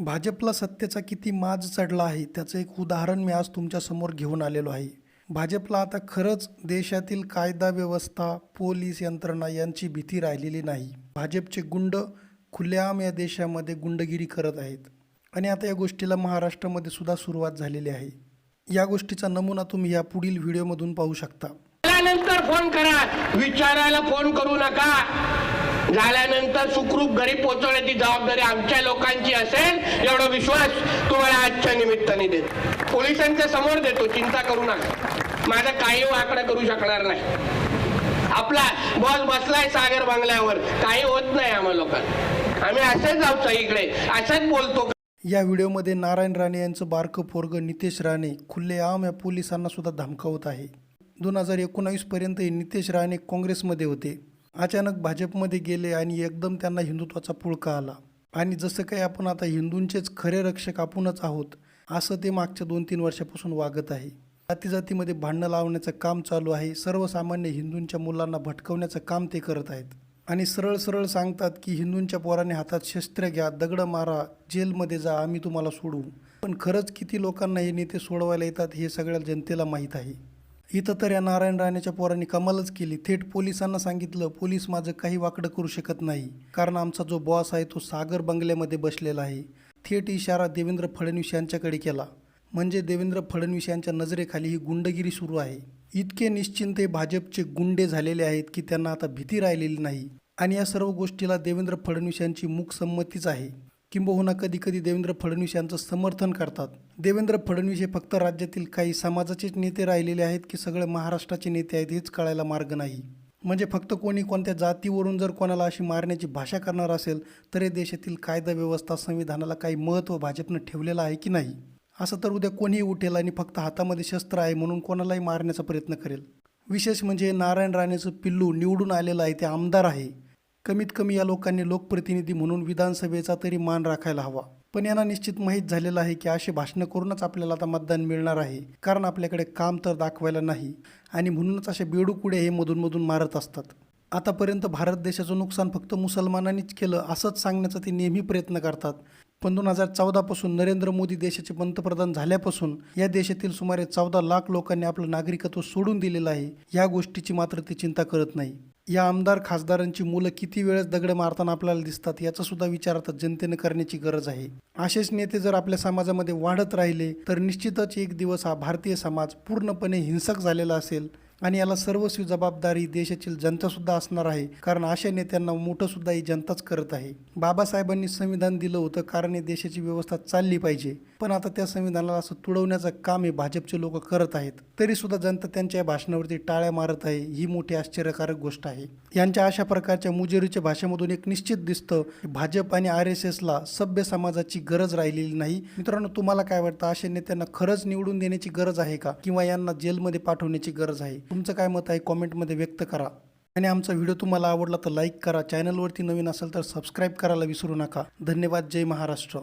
भाजपला सत्तेचा किती माज चढला आहे त्याचं एक उदाहरण मी आज तुमच्यासमोर घेऊन आलेलो आहे. भाजपला आता खरंच देशातील कायदा व्यवस्था पोलीस यंत्रणा यांची भीती राहिलेली नाही. भाजपचे गुंड खुलेआम या देशामध्ये गुंडगिरी करत आहेत. आणि आता या गोष्टीला महाराष्ट्रामध्ये सुद्धा सुरुवात झालेली आहे. या गोष्टीचा नमुना तुम्ही या पुढील व्हिडिओमधून पाहू शकता. फोन करा. विचारायला फोन करू नका. झाल्यानंतर सुखरूप घरी पोहोचवण्याची जबाबदारी आमच्या लोकांची असेल एवढा विश्वास तुम्हाला आजच्या निमित्ताने देत. पोलिसांच्या समोर देतो चिंता करू नका. माझा काही हो वाकडा करू शकणार नाही. आपला बॉस बसलाय सागर बंगल्यावर काही होत नाही आम्हा लोकांना. आम्ही असेच जाऊ इकडे असेच बोलतो. या व्हिडिओमध्ये नारायण राणे यांचं बारकं पोरग नितेश राणे खुल्लेआम या पोलिसांना सुद्धा धमकावत आहे. दोन हजार एकोणावीसपर्यंत पर्यंत नितेश राणे काँग्रेसमध्ये होते. अचानक भाजपमध्ये गेले आणि एकदम त्यांना हिंदुत्वाचा पुळका आला. आणि जसं काही आपण आता हिंदूंचेच खरे रक्षक आपणच आहोत असं ते मागच्या दोन तीन वर्षापासून वागत आहे. जाती जातीमध्ये भांडणं लावण्याचं काम चालू आहे. सर्वसामान्य हिंदूंच्या मुलांना भटकवण्याचं काम ते करत आहेत. आणि सरळ सरळ सांगतात की हिंदूंच्या पोराने हातात शस्त्र घ्या दगडं मारा जेलमध्ये जा आम्ही तुम्हाला सोडवू. पण खरंच किती लोकांना हे नेते सोडवायला येतात हे सगळ्या जनतेला माहीत आहे. इथं तर या नारायण राणेच्या पोरांनी कमालच केली. थेट पोलिसांना सांगितलं पोलीस माझं काही वाकडं करू शकत नाही. कारण आमचा जो बॉस आहे तो सागर बंगल्यामध्ये बसलेला आहे. थेट इशारा देवेंद्र फडणवीस यांच्याकडे केला. म्हणजे देवेंद्र फडणवीस यांच्या नजरेखाली ही गुंडगिरी सुरू आहे. इतके निश्चिंत हे भाजपचे गुंडे झालेले आहेत की त्यांना आता भीती राहिलेली नाही. आणि या सर्व गोष्टीला देवेंद्र फडणवीस यांची मूकसंमतीच आहे. किंबहुना कधी कधी देवेंद्र फडणवीस यांचं समर्थन करतात. देवेंद्र फडणवीस हे फक्त राज्यातील काही समाजाचेच नेते राहिलेले आहेत की सगळे महाराष्ट्राचे नेते आहेत हेच कळायला मार्ग नाही. म्हणजे फक्त कोणी कोणत्या जातीवरून जर कोणाला अशी मारण्याची भाषा करणार असेल तर हे देशातील कायदा व्यवस्था संविधानाला काही महत्त्व भाजपनं ठेवलेलं आहे की नाही? असं तर उद्या कोणीही उठेल आणि फक्त हातामध्ये शस्त्र आहे म्हणून कोणालाही मारण्याचा प्रयत्न करेल. विशेष म्हणजे नारायण राणेचं पिल्लू निवडून आलेलं आहे ते आमदार आहे. कमीत कमी या लोकांनी लोकप्रतिनिधी म्हणून विधानसभेचा तरी मान राखायला हवा. पण यांना निश्चित माहीत झालेलं आहे की असे भाषणं करूनच आपल्याला आता मतदान मिळणार आहे. कारण आपल्याकडे काम तर दाखवायला नाही. आणि म्हणूनच असे बेडूकुडे हे मधूनमधून मारत असतात. आतापर्यंत भारत देशाचं नुकसान फक्त मुसलमानांनीच केलं असंच सांगण्याचा ते नेहमी प्रयत्न करतात. पण दोन हजार चौदापासून नरेंद्र मोदी देशाचे पंतप्रधान झाल्यापासून या देशातील सुमारे चौदा लाख लोकांनी आपलं नागरिकत्व सोडून दिलेलं आहे. या गोष्टीची मात्र ते चिंता करत नाही. या आमदार खासदारांची मुलं किती वेळेस दगड मारताना आपल्याला दिसतात याचा सुद्धा विचार आता जनतेने करण्याची गरज आहे. असेच नेते जर आपल्या समाजामध्ये वाढत राहिले तर निश्चितच एक दिवस हा भारतीय समाज पूर्णपणे हिंसक झालेला असेल. आणि याला सर्वस्वी जबाबदारी देशातील जनतासुद्धा असणार आहे. कारण अशा नेत्यांना मोठं सुद्धा ही जनताच करत आहे. बाबासाहेबांनी संविधान दिलं होतं कारण हे देशाची व्यवस्था चालली पाहिजे. पण आता त्या संविधानाला असं तुडवण्याचं काम हे भाजपचे लोक करत आहेत. तरी सुद्धा जनता त्यांच्या भाषणावरती टाळ्या मारत आहे. ही मोठी आश्चर्यकारक गोष्ट आहे. यांच्या अशा प्रकारच्या मुजेरीच्या भाषेमधून एक निश्चित दिसतं की भाजप आणि आर एस एसला सभ्य समाजाची गरज राहिलेली नाही. मित्रांनो तुम्हाला काय वाटतं? अशा नेत्यांना खरंच निवडून देण्याची गरज आहे का? किंवा यांना जेलमध्ये पाठवण्याची गरज आहे? तुमचं काय मत आहे कॉमेंटमध्ये व्यक्त करा. आणि आमचा व्हिडिओ तुम्हाला आवडला तर लाईक करा. चॅनलवरती नवीन असेल तर सबस्क्राईब करायला विसरू नका. धन्यवाद. जय महाराष्ट्र.